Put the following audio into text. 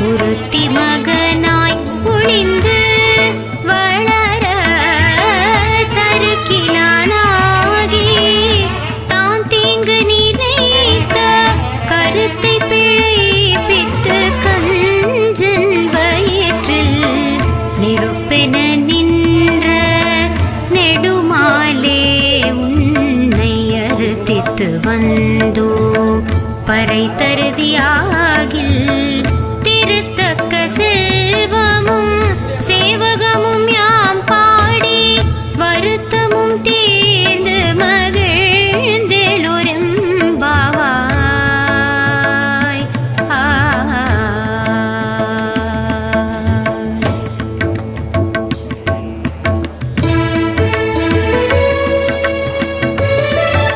ஒருத்தி மகனாய் ஒளிந்து வளர தருக்கினானாகி தான் தீங்கு நினைத்த கருத்தை பிழைப்பித்து கஞ்சன் வயிற்றில் நெருப்பென நின்ற நெடுமாலே உன்னை அறுத்தித்து வந்தோ பறை தருதியா வருத்த